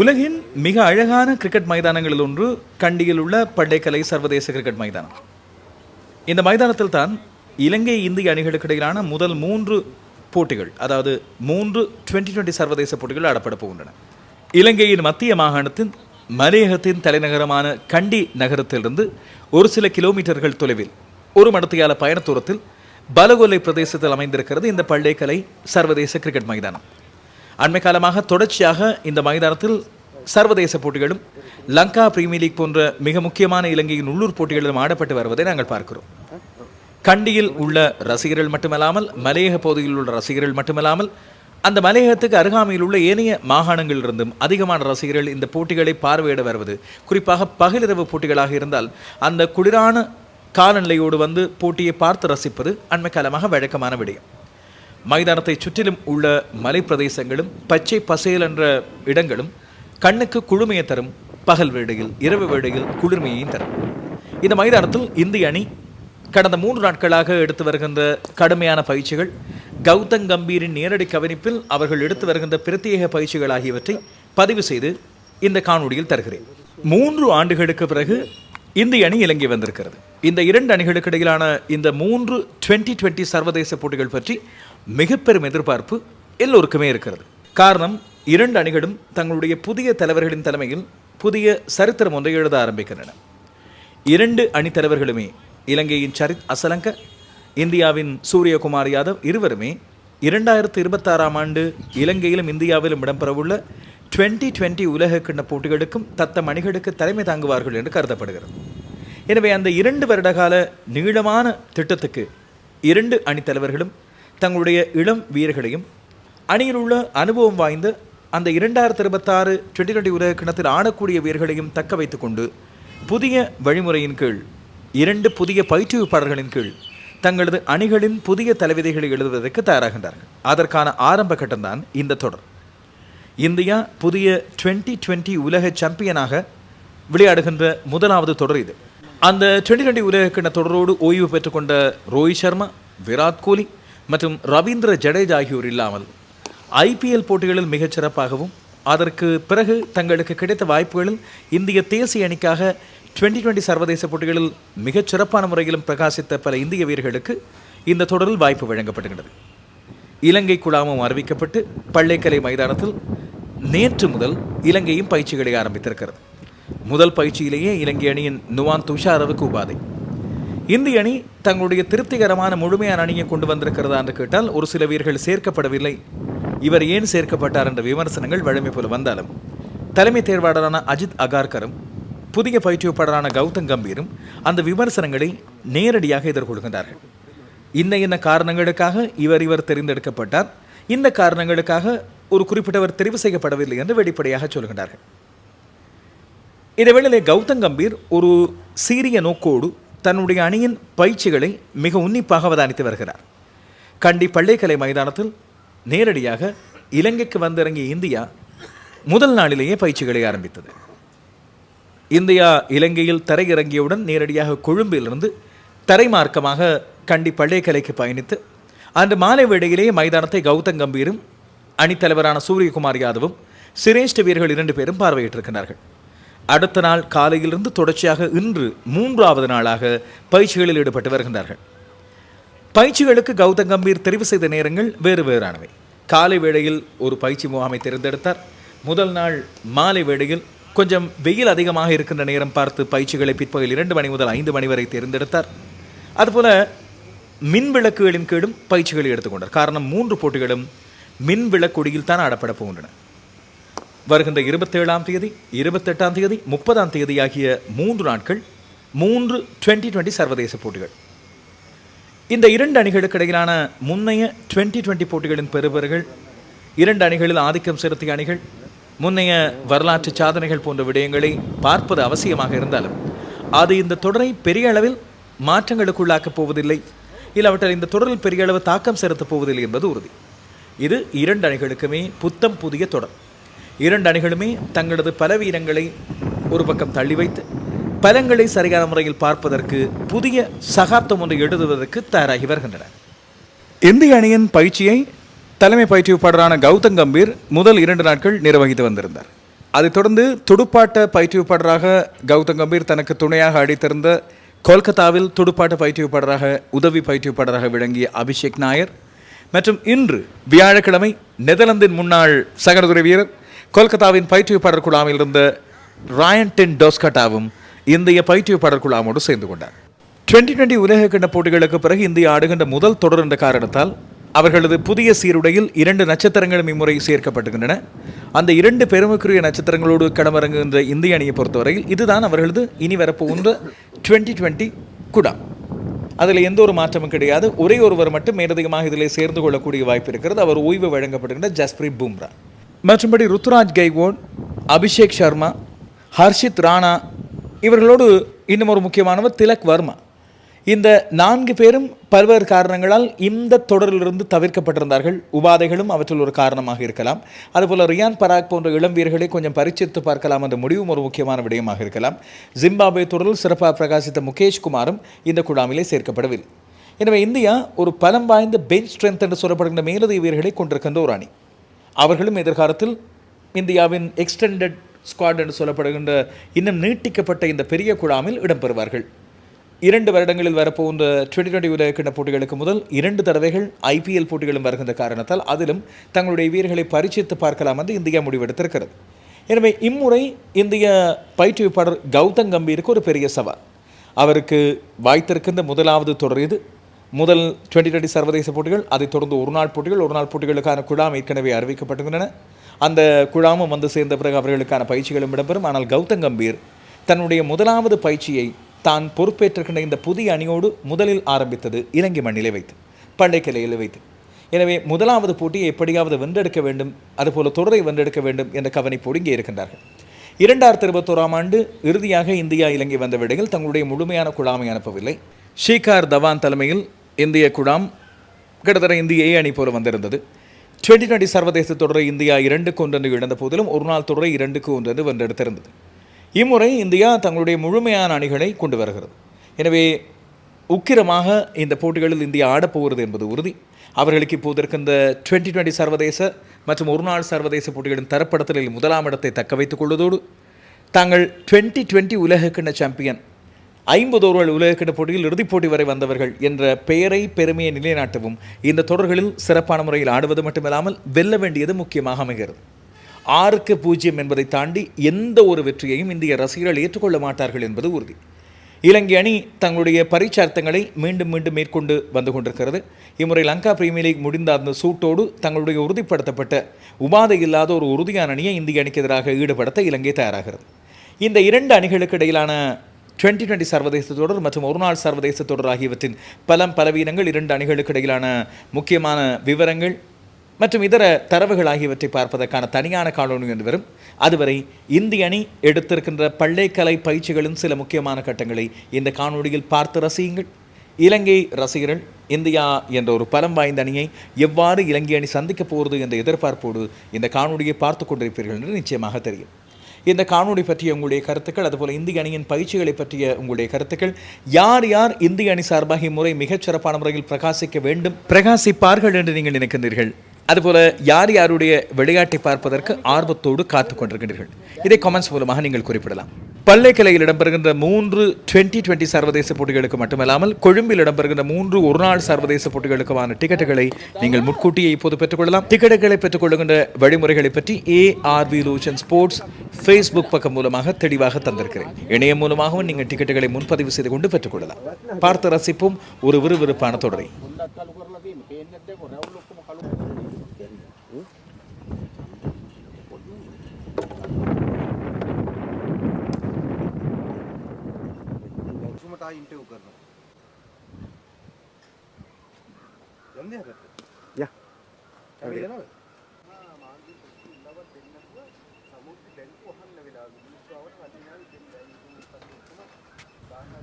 உலகின் மிக அழகான கிரிக்கெட் மைதானங்களில் ஒன்று கண்டியில் உள்ள பண்டைக்கலை சர்வதேச கிரிக்கெட் மைதானம். இந்த மைதானத்தில் தான் இலங்கை இந்திய அணிகளுக்கு இடையிலான முதல் மூன்று போட்டிகள் அதாவது மூன்று டுவெண்ட்டி டுவெண்ட்டி சர்வதேச போட்டிகள் ஆடப்பட போகின்றன. இலங்கையின் மத்திய மாகாணத்தின் மலையகத்தின் தலைநகரமான கண்டி நகரத்திலிருந்து ஒரு சில கிலோமீட்டர்கள் தொலைவில் ஒரு மடத்தியால பயண தூரத்தில் பலகொலை பிரதேசத்தில் அமைந்திருக்கிறது இந்த பள்ளைக்கலை சர்வதேச கிரிக்கெட் மைதானம். அண்மை காலமாக தொடர்ச்சியாக இந்த மைதானத்தில் சர்வதேச போட்டிகளும் லங்கா பிரீமியர் லீக் போன்ற மிக முக்கியமான இலங்கையின் உள்ளூர் போட்டிகளிலும் ஆடப்பட்டு வருவதை நாங்கள் பார்க்கிறோம். கண்டியில் உள்ள ரசிகர்கள் மட்டுமல்லாமல் மலையக பகுதியில் உள்ள ரசிகர்கள் மட்டுமல்லாமல் அந்த மலையகத்துக்கு அருகாமையில் உள்ள ஏனைய மாகாணங்களிலிருந்தும் அதிகமான ரசிகர்கள் இந்த போட்டிகளை பார்வையிட வருவது குறிப்பாக பகலிரவு போட்டிகளாக இருந்தால் அந்த குளிரான காலநிலையோடு வந்து போட்டியை பார்த்து ரசிப்பது அண்மை காலமாக வழக்கமான விடயம். மைதானத்தை சுற்றிலும் உள்ள மலைப்பிரதேசங்களும் பச்சை பசேல் என்ற இடங்களும் கண்ணுக்கு குளுமையை தரும் பகல் வேடையில் இரவு வேடையில் குளிர்மையையும் தரும். இந்த மைதானத்தில் இந்திய அணி கடந்த மூன்று நாட்களாக எடுத்து வருகின்ற கடுமையான பயிற்சிகள் கௌதம் கம்பீரின் நேரடி கவனிப்பில் அவர்கள் எடுத்து வருகின்ற பிரத்யேக பயிற்சிகள் ஆகியவற்றை பதிவு செய்து இந்த காணொலியில் தருகிறேன். மூன்று ஆண்டுகளுக்கு பிறகு இந்திய அணி இலங்கை வந்திருக்கிறது. இந்த இரண்டு அணிகளுக்கு இடையிலான இந்த மூன்று டுவெண்ட்டி டுவெண்ட்டி சர்வதேச போட்டிகள் பற்றி மிகப்பெரும் எதிர்பார்ப்பு எல்லோருக்குமே இருக்கிறது. காரணம் இரண்டு அணிகளும் தங்களுடைய புதிய தலைவர்களின் தலைமையில் புதிய சரித்திரம் ஒன்றை எழுத ஆரம்பிக்கின்றன. இரண்டு அணித்தலைவர்களுமே இலங்கையின் சரித் அசலங்க இந்தியாவின் சூரியகுமார் யாதவ் இருவருமே இரண்டாயிரத்து இருபத்தாறாம் ஆண்டு இலங்கையிலும் இந்தியாவிலும் இடம்பெறவுள்ள டுவெண்ட்டி டுவெண்ட்டி உலக கிண்ண போட்டிகளுக்கும் தத்தம் அணிகளுக்கு தலைமை தாங்குவார்கள் என்று கருதப்படுகிறது. எனவே அந்த இரண்டு வருடகால நீளமான திட்டத்துக்கு இரண்டு அணித் தலைவர்களும் தங்களுடைய இளம் வீரர்களையும் அணியில் உள்ள அனுபவம் வாய்ந்த அந்த இரண்டாயிரத்தி இருபத்தாறு டுவெண்ட்டி டுவெண்ட்டி உலக கிணத்தில் ஆடக்கூடிய வீரர்களையும் தக்க வைத்துக்கொண்டு புதிய வழிமுறையின் கீழ் இரண்டு புதிய பயிற்றுவிப்பாளர்களின் கீழ் தங்களது அணிகளின் புதிய தலைவிதைகளை எழுதுவதற்கு தயாராகின்றார்கள். அதற்கான ஆரம்ப கட்டம்தான் இந்த தொடர். இந்தியா புதிய டுவெண்ட்டி டுவெண்ட்டி உலக சாம்பியனாக விளையாடுகின்ற முதலாவது தொடர் இது. அந்த டுவெண்ட்டி டுவெண்ட்டி உலக கிண தொடரோடு ஓய்வு பெற்றுக்கொண்ட ரோஹித் சர்மா விராட் கோலி மற்றும் ரவீந்திர ஜடேஜா ஆகியோர் இல்லாமல் ஐபிஎல் போட்டிகளில் மிகச்சிறப்பாகவும் அதற்கு பிறகு தங்களுக்கு கிடைத்த வாய்ப்புகளில் இந்திய தேசிய அணிக்காக டுவெண்ட்டி டுவெண்ட்டி சர்வதேச போட்டிகளில் மிகச் சிறப்பான முறையிலும் பிரகாசித்த பல இந்திய வீரர்களுக்கு இந்த தொடரில் வாய்ப்பு வழங்கப்படுகிறது இலங்கை குழாமும் அறிவிக்கப்பட்டு பள்ளைக்கலை மைதானத்தில் நேற்று முதல் இலங்கையும் பயிற்சிகளை ஆரம்பித்திருக்கிறது. முதல் பயிற்சியிலேயே இலங்கை அணியின் நுவான் துஷாரவுக்கு உபாதை. இந்திய அணி தங்களுடைய திருப்திகரமான முழுமையான அணியை கொண்டு வந்திருக்கிறதா என்று கேட்டால் ஒரு சில வீரர்கள் சேர்க்கப்படவில்லை. இவர் ஏன் சேர்க்கப்பட்டார் என்ற விமர்சனங்கள் வழமை போல வந்தாலும் தலைமை தேர்வாளரான அஜித் அகார்கரும் புதிய பயிற்றுவிப்பாளரான கௌதம் கம்பீரும் அந்த விமர்சனங்களை நேரடியாக எதிர்கொள்கின்றார்கள். இன்ன இன்ன காரணங்களுக்காக இவர் இவர் தெரிந்தெடுக்கப்பட்டார்? இந்த காரணங்களுக்காக ஒரு குறிப்பிட்டவர் தெரிவு செய்யப்படவில்லை என்று வெளிப்படையாக சொல்கின்றார்கள். இதேவேளையிலே கௌதம் கம்பீர் ஒரு சீரிய நோக்கோடு தன்னுடைய அணியின் பயிற்சிகளை மிக உன்னிப்பாக அவதானித்து வருகிறார். கண்டி பள்ளிக்கலை மைதானத்தில் நேரடியாக இலங்கைக்கு வந்திறங்கிய இந்தியா முதல் நாளிலேயே பயிற்சிகளை ஆரம்பித்தது. இந்தியா இலங்கையில் தரையிறங்கியவுடன் நேரடியாக கொழும்பிலிருந்து தரைமார்க்கமாக கண்டி பள்ளிக்கலைக்கு பயணித்து அன்று மாலை வேளையிலேயே மைதானத்தை கௌதம் கம்பீரும் அணித்தலைவரான சூரியகுமார் யாதவும் சிரேஷ்ட வீரர்கள் இரண்டு பேரும் பார்வையிட்டிருக்கிறார்கள். அடுத்த நாள் காலையிலிருந்து தொடர்ச்சியாக இன்று மூன்றாவது நாளாக பயிற்சிகளில் ஈடுபட்டு வருகின்றார்கள். பயிற்சிகளுக்கு கௌதம் கம்பீர் தெரிவு செய்த நேரங்கள் வேறு வேறானவை. காலை வேளையில் ஒரு பயிற்சி முகாமை தேர்ந்தெடுத்தார். முதல் நாள் மாலை வேளையில் கொஞ்சம் வெயில் அதிகமாக இருக்கின்ற நேரம் பார்த்து பயிற்சிகளை பிற்பகல் இரண்டு மணி முதல் ஐந்து மணி வரை தேர்ந்தெடுத்தார். அதுபோல மின் விளக்குகளின் கீழும் பயிற்சிகளை எடுத்துக்கொண்டார் காரணம் மூன்று போட்டிகளும் மின் விளக்கொடியில் தான் ஆடப்பட போகின்றன. வருகின்ற இருபத்தேழாம் தேதி இருபத்தெட்டாம் தேதி முப்பதாம் தேதி ஆகிய மூன்று நாட்கள் மூன்று டுவெண்ட்டி டுவெண்ட்டி சர்வதேச போட்டிகள். இந்த இரண்டு அணிகளுக்கு இடையிலான முன்னைய டுவெண்ட்டி டுவெண்ட்டி போட்டிகளின் பெறுபவர்கள் இரண்டு அணிகளில் ஆதிக்கம் செலுத்திய அணிகள் முன்னைய வரலாற்று சாதனைகள் போன்ற விடயங்களை பார்ப்பது அவசியமாக இருந்தாலும் அது இந்த தொடரை பெரிய அளவில் மாற்றங்களுக்குள்ளாக்கப் போவதில்லை இல்லாவிட்டால் இந்த தொடரில் பெரிய அளவு தாக்கம் செலுத்தப் போவதில்லை என்பது உறுதி. இது இரண்டு அணிகளுக்குமே புத்தம் புதிய தொடர். இரண்டு அணிகளுமே தங்களது பலவீனங்களை ஒரு பக்கம் தள்ளி வைத்து பலங்களை சரியான முறையில் பார்ப்பதற்கு புதிய சகாப்தம் ஒன்றை எழுதுவதற்கு தயாராகி வருகின்றன இந்திய அணியின் பயிற்சியை தலைமை பயிற்றுவிப்பாளரான கௌதம் கம்பீர் முதல் இரண்டு நாட்கள் நிர்வகித்து வந்திருந்தார். அதைத் தொடர்ந்து துடுப்பாட்ட பயிற்றுவிப்பாளராக கௌதம் கம்பீர் தனக்கு துணையாக அடித்திருந்த கொல்கத்தாவில் துடுப்பாட்ட பயிற்றுவிப்பாளராக உதவி பயிற்றுவிப்பாளராக விளங்கிய அபிஷேக் நாயர் மற்றும் இன்று வியாழக்கிழமை நெதர்லாந்தின் முன்னாள் சகரதுறை வீரர் கொல்கத்தாவின் பயிற்றுவிப்பாளர் குழாமில் இருந்த ராயன் டென் டோஸ்கட்டாவும் இந்திய பயிற்றுவிப்பாளர் குழாமோடு சேர்ந்து கொண்டார். டுவெண்டி டுவெண்டி உலக கிண்ண போட்டிகளுக்கு பிறகு இந்தியா ஆடுகின்ற முதல் தொடர் என்ற காரணத்தால் அவர்களது புதிய சீருடையில் இரண்டு நட்சத்திரங்களும் இம்முறை சேர்க்கப்பட்டுகின்றன. அந்த இரண்டு பெருமைக்குரிய நட்சத்திரங்களோடு களமிறங்குகின்ற இந்திய அணியை பொறுத்தவரையில் இதுதான் அவர்களது இனி வரப்போகின்ற டுவெண்ட்டி டுவெண்ட்டி குடா அதில் எந்த ஒரு மாற்றமும் கிடையாது. ஒரே ஒருவர் மட்டும் மேலதிகமாக இதில் சேர்ந்து கொள்ளக்கூடிய வாய்ப்பு இருக்கிறது. அவர் ஓய்வு வழங்கப்படுகின்ற ஜஸ்பிரீத் பும்ரா மற்றும்படி ருத்துராஜ் கைகோன் அபிஷேக் சர்மா ஹர்ஷித் ராணா இவர்களோடு இன்னும் ஒரு முக்கியமானவர் திலக் வர்மா. இந்த நான்கு பேரும் பல்வேறு காரணங்களால் இந்த தொடரிலிருந்து தவிர்க்கப்பட்டிருந்தார்கள். உபாதைகளும் அவற்றில் ஒரு காரணமாக இருக்கலாம். அதுபோல் ரியான் பராக் போன்ற இளம் வீரர்களை கொஞ்சம் பரிச்சித்து பார்க்கலாம் என்ற முடிவும் ஒரு முக்கியமான விடயமாக இருக்கலாம். ஜிம்பாப்வே தொடரில் சிறப்பாக பிரகாசித்த முகேஷ் குமாரும் இந்த குழாமிலே சேர்க்கப்படவில்லை. எனவே இந்தியா ஒரு பலம் வாய்ந்த பெஞ்ச் ஸ்ட்ரென்த் என்று சொல்லப்படுகின்ற மேலதிக வீரர்களை கொண்டிருக்கின்ற ஒரு அணி. அவர்களும் எதிர்காலத்தில் இந்தியாவின் எக்ஸ்டெண்டட் ஸ்குவாட் என்று சொல்லப்படுகின்ற இன்னும் நீட்டிக்கப்பட்ட இந்த பெரிய குழாமில் இடம்பெறுவார்கள். இரண்டு வருடங்களில் வரப்போகின்ற டுவெண்டி டுவெண்டி உலகக்கிண்ண போட்டிகளுக்கு முதல் இரண்டு தடவைகள் ஐபிஎல் போட்டிகளும் வருகின்ற காரணத்தால் அதிலும் தங்களுடைய வீரர்களை பரிசித்து பார்க்கலாம் என்று இந்தியா முடிவெடுத்திருக்கிறது. எனவே இம்முறை இந்திய பயிற்றுவிப்பாளர் கௌதம் கம்பீருக்கு ஒரு பெரிய சவால். அவருக்கு வாய்த்திருக்கின்ற முதலாவது தொடர் இது. முதல் டுவெண்ட்டி டுவெண்ட்டி சர்வதேச போட்டிகள் அதைத் தொடர்ந்து ஒரு நாள் போட்டிகள் ஒரு நாள் போட்டிகளுக்கான குழாம் ஏற்கனவே அறிவிக்கப்பட்டுள்ளன அந்த குழாமும் வந்து சேர்ந்த பிறகு அவர்களுக்கான பயிற்சிகளும் இடம்பெறும். ஆனால் கௌதம் கம்பீர் தன்னுடைய முதலாவது பயிற்சியை தான் பொறுப்பேற்றிருக்கின்ற இந்த புதிய அணியோடு முதலில் ஆரம்பித்தது இலங்கை மண்ணிலே வைத்து பண்டைக்கலையில் வைத்து. எனவே முதலாவது போட்டியை எப்படியாவது வென்றெடுக்க வேண்டும் அதுபோல தொடரை வென்றெடுக்க வேண்டும் என்ற கவனிப்போடு இங்கே இருக்கின்றார்கள். இரண்டாயிரத்தி இருபத்தோராம் ஆண்டு இறுதியாக இந்தியா இலங்கை வந்த விடையில் தங்களுடைய முழுமையான குழாமை அனுப்பவில்லை. ஷீகார் தவான் தலைமையில் இந்திய குழாம் கிட்டத்தட்ட இந்திய ஏ அணி போல வந்திருந்தது. டுவெண்ட்டி டுவெண்ட்டி சர்வதேச தொடரை இந்தியா இரண்டுக்கு ஒன்றென்று இழந்த போதிலும் ஒரு நாள் தொடரை இரண்டுக்கு ஒன்றென்று வென்றெடுத்திருந்தது. இம்முறை இந்தியா தங்களுடைய முழுமையான அணிகளை கொண்டு வருகிறது. எனவே உக்கிரமாக இந்த போட்டிகளில் இந்தியா ஆடப்போகிறது என்பது உறுதி. அவர்களுக்கு இப்போது இருக்கின்ற டுவெண்ட்டி டுவெண்ட்டி சர்வதேச மற்றும் ஒருநாள் சர்வதேச போட்டிகளின் தரப்படுத்தலில் முதலாம் இடத்தை தக்க வைத்துக் கொள்வதோடு தாங்கள் டுவெண்ட்டி டுவெண்ட்டி உலகக்கிண்ண சாம்பியன் ஐம்பது ஓவர்கள் உலகக்கிண்ண போட்டியில் இறுதிப் போட்டி வரை வந்தவர்கள் என்ற பெயரை பெருமையை நிலைநாட்டவும் இந்த தொடர்களில் சிறப்பான முறையில் ஆடுவது மட்டுமில்லாமல் வெல்ல வேண்டியது முக்கியமாக அமைகிறது. ஆறுக்கு பூஜ்ஜியம் என்பதை தாண்டி எந்த ஒரு வெற்றியையும் இந்திய ரசிகர்கள் ஏற்றுக்கொள்ள மாட்டார்கள் என்பது உறுதி. இலங்கை அணி தங்களுடைய பரிச்சார்த்தங்களை மீண்டும் மீண்டும் மேற்கொண்டு வந்து கொண்டிருக்கிறது. இம்முறை லங்கா பிரீமியர் லீக் முடிந்த அந்த சூட்டோடு தங்களுடைய உறுதிப்படுத்தப்பட்ட உபாதை இல்லாத ஒரு உறுதியான அணியை இந்திய அணிக்கு எதிராக ஈடுபடுத்த இலங்கை தயாராகிறது. இந்த இரண்டு அணிகளுக்கு இடையிலான டுவெண்ட்டி டுவெண்ட்டி சர்வதேச தொடர் மற்றும் ஒருநாள் சர்வதேச தொடர் ஆகியவற்றின் பலம் பலவீனங்கள் இரண்டு அணிகளுக்கு இடையிலான முக்கியமான விவரங்கள் மற்றும் இதர தரவுகள் ஆகியவற்றை பார்ப்பதற்கான தனியான காணொலி என்று வரும். அதுவரை இந்திய அணி எடுத்திருக்கின்ற பள்ளைக்கலை பயிற்சிகளின் சில முக்கியமான கட்டங்களை இந்த காணொலியில் பார்த்து ரசியுங்கள். இலங்கை ரசிகர்கள் இந்தியா என்ற ஒரு பலம் வாய்ந்த அணியை எவ்வாறு இலங்கை அணி சந்திக்கப் போகிறது என்ற எதிர்பார்ப்போடு இந்த காணொலியை பார்த்து கொண்டிருப்பீர்கள் என்று நிச்சயமாக தெரியும். இந்த காணொலி பற்றிய உங்களுடைய கருத்துக்கள் அதுபோல் இந்திய அணியின் பயிற்சிகளை பற்றிய உங்களுடைய கருத்துக்கள். யார் யார் இந்திய அணி சார்பாக இம்முறை மிகச் சிறப்பான முறையில் பிரகாசிக்க வேண்டும் பிரகாசிப்பார்கள் என்று நீங்கள் நினைக்கின்றீர்கள்? அதுபோல யார் யாருடைய விளையாட்டை பார்ப்பதற்கு ஆர்வத்தோடு காத்து கொண்டிருக்கின்றீர்கள்? இதை கமெண்ட்ஸ் மூலமாக நீங்கள் குறிப்பிடலாம். பல்லைக்கலையில் இடம்பெறுகின்ற மூன்று டுவெண்ட்டி டுவெண்ட்டி சர்வதேச போட்டிகளுக்கு மட்டுமல்லாமல் கொழும்பில் இடம்பெறுகின்ற மூன்று ஒருநாள் சர்வதேச போட்டிகளுக்குமான டிக்கெட்டுகளை நீங்கள் முன்கூட்டியே இப்போது பெற்றுக்கொள்ளலாம். டிக்கெட்டுகளை பெற்றுக்கொள்ளுகின்ற வழிமுறைகளை பற்றி ஏஆர்வி லோச்சன் ஸ்போர்ட்ஸ் ஃபேஸ்புக் பக்கம் மூலமாக தெளிவாக தந்திருக்கிறேன். இணையம் மூலமாகவும் நீங்கள் டிக்கெட்டுகளை முன்பதிவு செய்து கொண்டு பெற்றுக்கொள்ளலாம். பார்த்து ரசிப்பும். ஒரு விறுவிறுப்பான தொடரை. स्वतः इंटरव्ह्यू करणार जमली हरकत या त्यावेळी ना ಸಮುದ್ರ ಬೆಂಕು ಹಣ್ಣವಿಲ್ಲ ಅದು ಮುಖವನ್ನು ಅಲ್ಲಿನ ದಾನ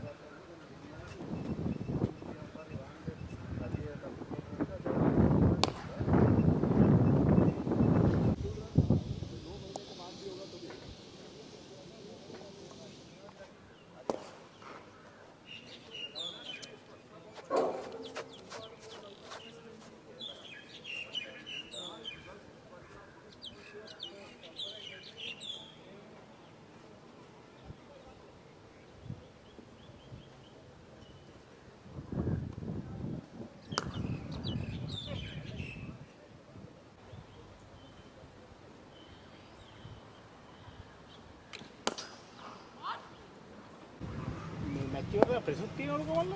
¿Qué onda? ¿Presunto tiene algo, Valle?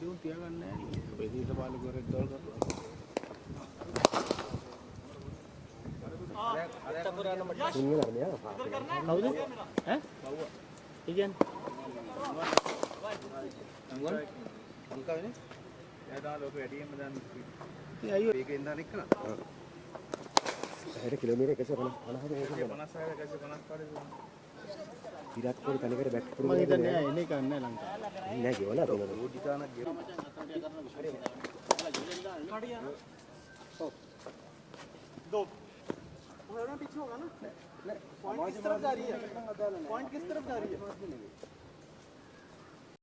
දෙවුන් තියාගන්න නැහැ. අපේ දේශ පාලක කරේ දවල් කරලා. සිංහල නේ කවුද? ඈ? බව්වා. ඒ කියන්නේ? අංකවනේ. එයා ලෝක වැඩියෙන්ම දන්න. ඉතින් අයියෝ මේකෙන් දාන එක නේද? 60 කිලෝමීටර 150 150 156 155 विराट कोहली त्याने बॅट करून मग इथं न्याय नाही का नाही लागणार नाही होगा ना पॉइंट किस तरफ़ जा रही है? पॉइंट किस तरफ़ जा रही है?